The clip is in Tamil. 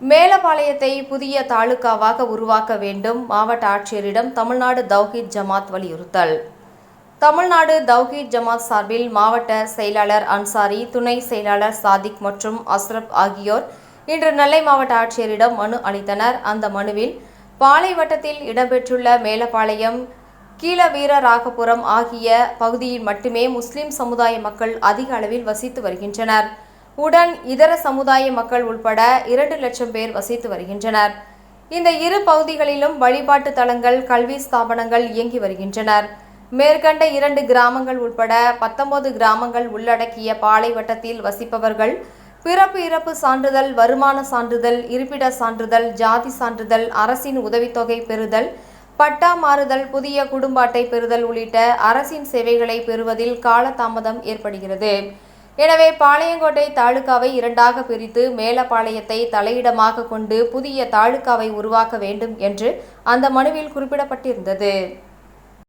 மேலப்பாளையத்தை புதிய தாலுகாவாக உருவாக்க வேண்டும் மாவட்ட ஆட்சியரிடம் தமிழ்நாடு தௌஹீத் ஜமாத் வலியுறுத்தல். தமிழ்நாடு தௌஹீத் ஜமாத் சார்பில் மாவட்ட செயலாளர் அன்சாரி துணை செயலாளர் சாதிக் மற்றும் அஸ்ரப் ஆகியோர் இன்று நெல்லை மாவட்ட ஆட்சியரிடம் மனு அளித்தனர். அந்த மனுவில் பாலைவட்டத்தில் இடம்பெற்றுள்ள மேலப்பாளையம் கீழ வீரராகபுரம் ஆகிய பகுதியில் மட்டுமே முஸ்லிம் சமுதாய மக்கள் அதிக அளவில் வசித்து வருகின்றனர். உடன் இதர சமுதாய மக்கள் உட்பட இரண்டு லட்சம் பேர் வசித்து வருகின்றனர். இந்த இரு பகுதிகளிலும் வழிபாட்டு தலங்கள் கல்வி ஸ்தாபனங்கள் இயங்கி வருகின்றனர். மேற்கண்ட இரண்டு கிராமங்கள் உட்பட பத்தொன்பது கிராமங்கள் உள்ளடக்கிய பாலை வட்டத்தில் வசிப்பவர்கள் பிறப்பு இறப்பு சான்றிதழ் வருமான சான்றிதழ் இருப்பிட சான்றிதழ் ஜாதி சான்றிதழ் அரசின் உதவித்தொகை பெறுதல் பட்டா மாறுதல் புதிய குடும்ப அட்டை பெறுதல் உள்ளிட்ட அரசின் சேவைகளை பெறுவதில் காலதாமதம் ஏற்படுகிறது. எனவே பாளையங்கோட்டை தாலுகாவை இரண்டாக பிரித்து மேலப்பாளையத்தை தலையிடமாக கொண்டு புதிய தாலுகாவை உருவாக்க வேண்டும் என்று அந்த மனுவில் குறிப்பிடப்பட்டிருந்தது.